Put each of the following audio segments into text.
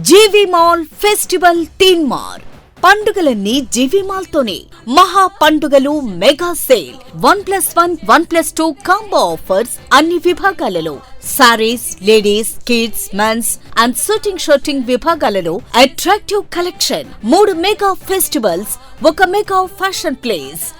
జీవి mall festival తీన్ మార్ పండుగలన్నీ జీవి mall తోనే మహా పండుగలు mega sale. One plus one one plus two combo offers అన్ని విభాగాలలో. Saris ladies kids mens and shooting shooting విభాగాలలో అట్రాక్టివ్ కలెక్షన్. మూడు మెగా ఫెస్టివల్స్ ఒక mega fashion place.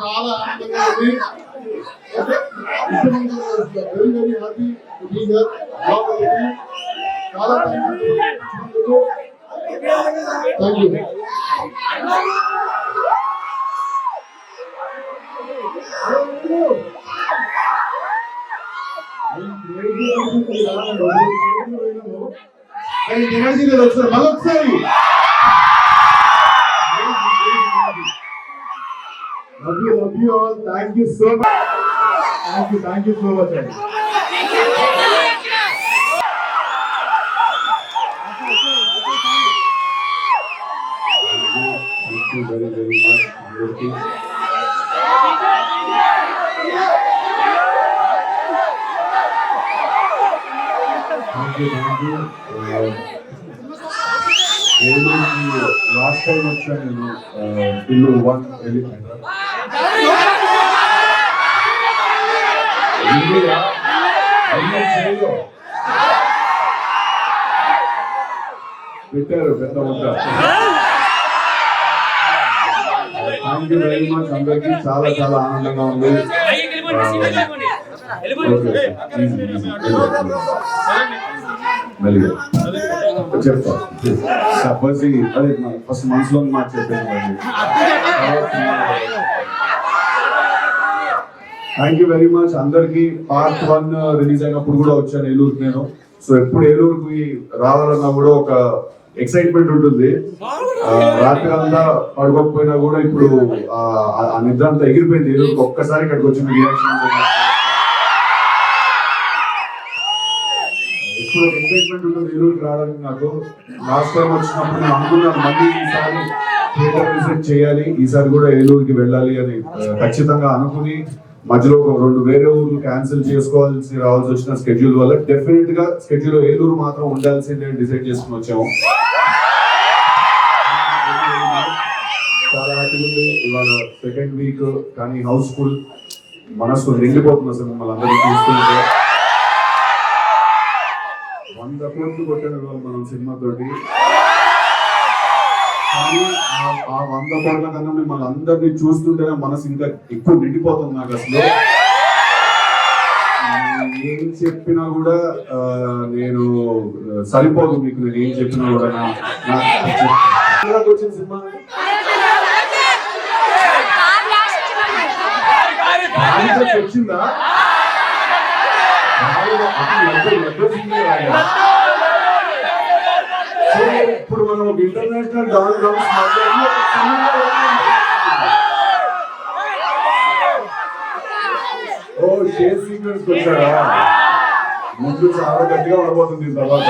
చాలా ఆనందంగా ఉంది very very happy to be here చాలా థ్యాంక్ యూ ఎనర్జీ లేదు ఒకసారి మళ్ళీ ఒకసారి love you love you all thank you so much thank you thank you so much అండి thank you very very much you last time వచ్చాను నేను ఇల్లు one elephant India పెట్టారు పెద్ద థ్యాంక్ యూ వెరీ మచ్ అందరికీ చాలా చాలా ఆనందంగా ఉంది ఓకే మెల్లిగా చెప్తా ఫస్ట్ అదే ఫస్ట్ మనసులో మాట చెప్పాను థ్యాంక్ యూ వెరీ మచ్ అందరికి పార్ట్ వన్ రిలీజ్ అయినప్పుడు కూడా వచ్చాను ఏలూరుకి నేను. సో ఎప్పుడు ఏలూరుకి రావాలన్నా కూడా ఒక ఎక్సైట్మెంట్ ఉంటుంది. రాత్రి అంతా పడుకోకపోయినా కూడా ఇప్పుడు ఆ నిద్ర అంతా ఎగిరిపోయింది. ఏలూరుకి ఒక్కసారి ఇక్కడికి వచ్చిన రియాక్షన్ ఇప్పుడు ఎక్సైట్మెంట్ ఉంటుంది ఈరోజు రావడానికి నాకు లాస్ట్ టైం వచ్చినప్పుడు నేను అనుకున్నాను మళ్ళీ ఈసారి థియేటర్ విజిట్ చేయాలి ఈసారి కూడా ఏలూరుకి వెళ్ళాలి అని ఖచ్చితంగా అనుకుని మధ్యలో ఒక రెండు వేరే ఊర్లు క్యాన్సిల్ చేసుకోవాల్సి రావాల్సి వచ్చిన స్కెడ్యూల్ వల్ల డెఫినెట్గా స్కెడ్యూల్ ఏలూరు మాత్రం ఉండాల్సిందే డిసైడ్ చేసుకుని వచ్చాము. చాలా హ్యాపీ ఉంది. ఇవాళ సెకండ్ వీక్ కానీ హౌస్ఫుల్ మనసు నిండిపోతుంది సార్ మిమ్మల్ని అందరికీ చూస్తుంటే. వంద కోట్లు ఇవాళ మనం సినిమా తోటి. కానీ ఆ- వంద కోట్ల కన్నా మిమ్మల్ని అందరినీ చూస్తుంటేనే మనసు ఇంకా ఎక్కువ నిండిపోతుంది నాకు అసలు. ఏం చెప్పినా కూడా నేను సరిపోదు మీకు నేను ఏం చెప్పినా కూడా నా- నా- ఎక్కడికి వచ్చింది సినిమా. వచ్చిందా సో ఇప్పుడు మనం ఒక ఇంటర్నేషనల్ డాన్ డ్రమ్స్ ఓ షేర్ సీక్వెన్స్ వచ్చారా ముందు చాలా గట్టిగా పడబోతుంది తర్వాత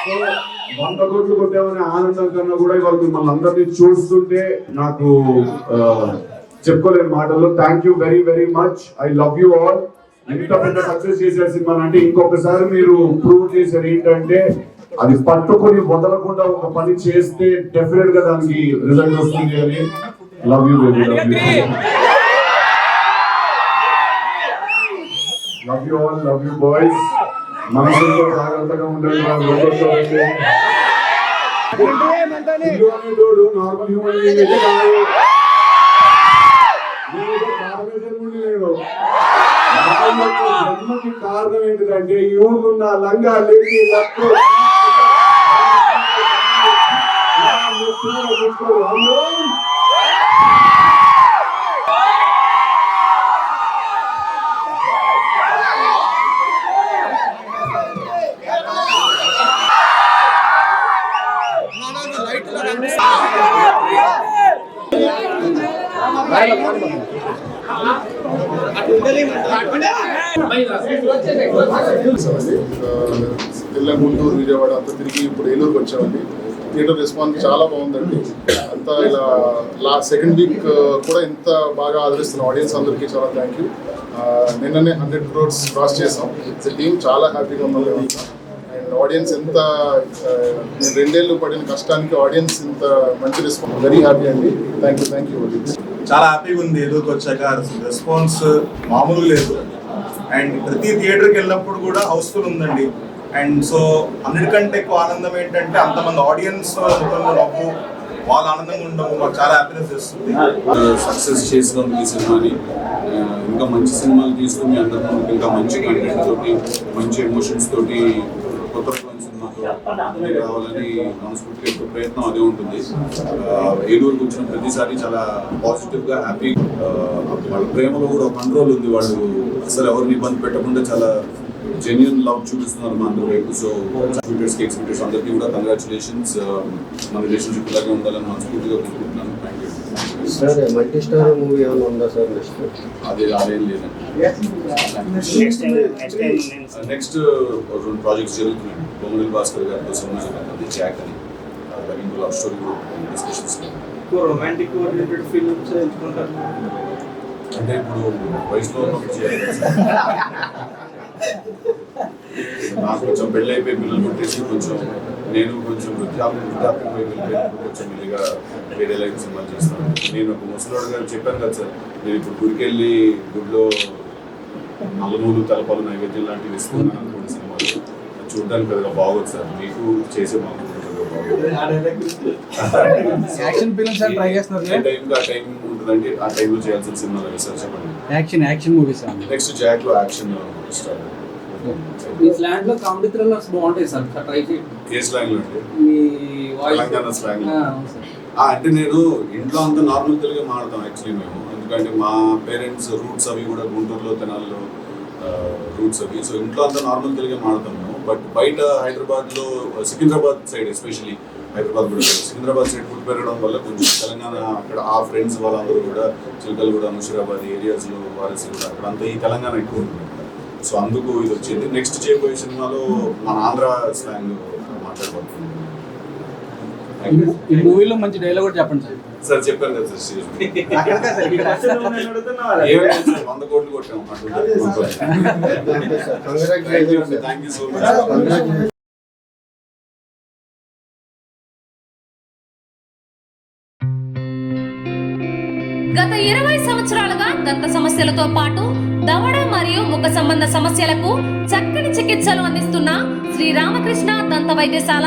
సో వంద కోట్లు కొట్టామనే ఆనందం కన్నా కూడా ఇవాళ మిమ్మల్ని అందరినీ చూస్తుంటే నాకు చెప్పుకోలేని మాటల్లో thank you very very much I love you all ఇంత పెద్ద సక్సెస్ చేశారు సినిమా అంటే ఇంకొకసారి మీరు ప్రూవ్ చేశారు ఏంటంటే అది పట్టుకొని వదలకుండా ఒక పని చేస్తే డెఫినెట్గా దానికి రిజల్ట్ వస్తుంది అని love you love you love you all love you boys మనసులో జాగ్రత్తగా ఉండండి నార్మల్ హ్యూమన్ జన్మకి కారణం ఏంటిదంటే ఈ ఊళ్ళో ఉన్న లంగా లేకి లక్కు నా తెల్ల గుంటూరు విజయవాడ అంతా తిరిగి ఇప్పుడు ఏలూరుకి వచ్చామండి. థియేటర్ రెస్పాన్స్ చాలా బాగుందండి. అంతా ఇలా లా సెకండ్ వీక్ కూడా ఇంత బాగా ఆదరిస్తున్న ఆడియన్స్ అందరికీ చాలా థ్యాంక్ యూ. నిన్ననే హండ్రెడ్ క్రోర్స్ క్రాస్ చేసాం టీం చాలా హ్యాపీగా ఉన్నాం మేమంతా అండ్ ఆడియన్స్ ఎంత నేను రెండేళ్ళు పడిన కష్టానికి ఆడియన్స్ ఇంత మంచి రెస్పాన్స్. వెరీ హ్యాపీ అండి. థ్యాంక్ యూ థ్యాంక్ యూ చాలా హ్యాపీగా ఉంది. ఏలూరుకి వచ్చాక రెస్పాన్స్ మామూలు లేదు. అండ్ ప్రతి థియేటర్కి వెళ్ళినప్పుడు కూడా హౌస్ఫుల్ ఉందండి. అండ్ సో అన్నిటికంటే ఎక్కువ ఆనందం ఏంటంటే అంతమంది ఆడియన్స్ ముఖంలో నవ్వు వాళ్ళ ఆనందంగా ఉండడం మాకు చాలా హ్యాపీనెస్ చేస్తుంది. సక్సెస్ చేసినందుకు ఈ సినిమాని ఇంకా మంచి సినిమాలు తీసుకుని మీ అందరి ముందుకు ఇంకా మంచి కంటెంట్ తోటి మంచి ఎమోషన్స్ తోటి కొత్త రకమైన రావాలని మనస్ఫూర్తిగా ప్రయత్నం అదే ఉంటుంది. ఆ, వచ్చిన ప్రతిసారి చాలా పాజిటివ్గా హ్యాపీగా హ్యాపీ వాళ్ళ ప్రేమలో కూడా ఒక కంట్రోల్ ఉంది. వాళ్ళు అసలు ఎవరిని ఇబ్బంది పెట్టకుండా చాలా జెన్యున్ లవ్ చూపిస్తున్నారు మా అందరి వైపు. సో కి ఎగ్జిబిటర్స్ అందరికీ కూడా కంగ్రాచులేషన్స్ మన రిలేషన్షిప్ ఇలాగే ఉండాలని మనస్ఫూర్తిగా కోరుకుంటున్నాను. Thank you sir multi star movie ఏమైనా ఉందా సార్ నెక్స్ట్ అదే అదేం లేదండి. నెక్స్ట్ రెండు ప్రాజెక్ట్స్ జరుగుతున్నాయి. బొమ్మడిల్ భాస్కర్ గారితో సినిమా అది జాక్ అని. ఇంకో లవ్ స్టోరీ కూడా రొమాంటిక్ ఓరియంటెడ్ ఫిల్మ్స్ ఎంచుకుంటారు. అంటే ఇప్పుడు వయసులో నాకు కొంచెం పెళ్ళి అయిపోయి పిల్లలు పుట్టేసి కొంచెం నేను కొంచెం వృద్ధాప్యం వృద్ధాప్యం కొంచెం మెల్లిగా వేరే లైఫ్ సినిమాలు చేస్తాను. నేను ఒక ముసలోడు గారు చెప్పాను కదా సార్ నేను ఇప్పుడు గుడికెళ్ళి గుడిలో నల్లనూలు తలపాలు నైవేద్యం లాంటివి ఇస్తున్నాను అనుకోండి సినిమాలు చూడడానికి పెద్దగా బాగోదు సార్. మీకు చేసే మాకు యాక్షన్ ఫిల్మ్స్ ట్రై చేస్తున్నారు ఏ ఆ టైం ఆ టైంలో చేయాల్సిన సినిమాలు అవి సార్ చెప్పండి. యాక్షన్ యాక్షన్ మూవీస్ నెక్స్ట్ జాక్లో యాక్షన్ స్టార్ట్ మీ స్లాంగ్లో కామెడీ థ్రిల్లర్స్ బాగుంటాయి సార్ ట్రై చేయండి. ఏ స్లాంగ్లో అండి? మీ వాయిస్ తెలంగాణ ఆ, అంటే నేను ఇంట్లో అంత నార్మల్ తెలుగే మాడతాం యాక్చువల్లీ మేము. ఎందుకంటే మా పేరెంట్స్ రూట్స్ అవి కూడా గుంటూరులో తెనాల్లో రూట్స్ అవి. సో ఇంట్లో అంతా నార్మల్ తెలుగే మాడతాం మేము బట్ బయట హైదరాబాద్లో సికింద్రాబాద్ సైడ్ ఎస్పెషల్లీ హైదరాబాద్ కూడా సికింద్రాబాద్ సైడ్ ఫుడ్ పెరగడం వల్ల కొంచెం తెలంగాణ అక్కడ ఆ ఫ్రెండ్స్ వాళ్ళందరూ కూడా చిలకలు కూడా ముషిరాబాద్ ఏరియాస్లో వారసి కూడా అక్కడ అంతా ఈ తెలంగాణ ఎక్కువ ఉంటుంది. సో అందుకు ఇది వచ్చింది. నెక్స్ట్ చేయబోయే సినిమాలో మన ఆంధ్ర స్లాంగ్ మాట్లాడబడుతుంది ఈ మూవీలో మంచి డైలాగ్ కూడా చెప్పండి సార్. సార్ చెప్పాను కదా సార్ స్టేజ్ మీద. ఏమైనా సార్, వంద కోట్లు కొట్టాము congratulation thank you so much congratulation గత ఇరవై సంవత్సరాలుగా దంత సమస్యలతో పాటు దవడ మరియు ముఖ సంబంధ సమస్యలకు చక్కని చికిత్సలు అందిస్తున్న శ్రీ రామకృష్ణ దంత వైద్యశాల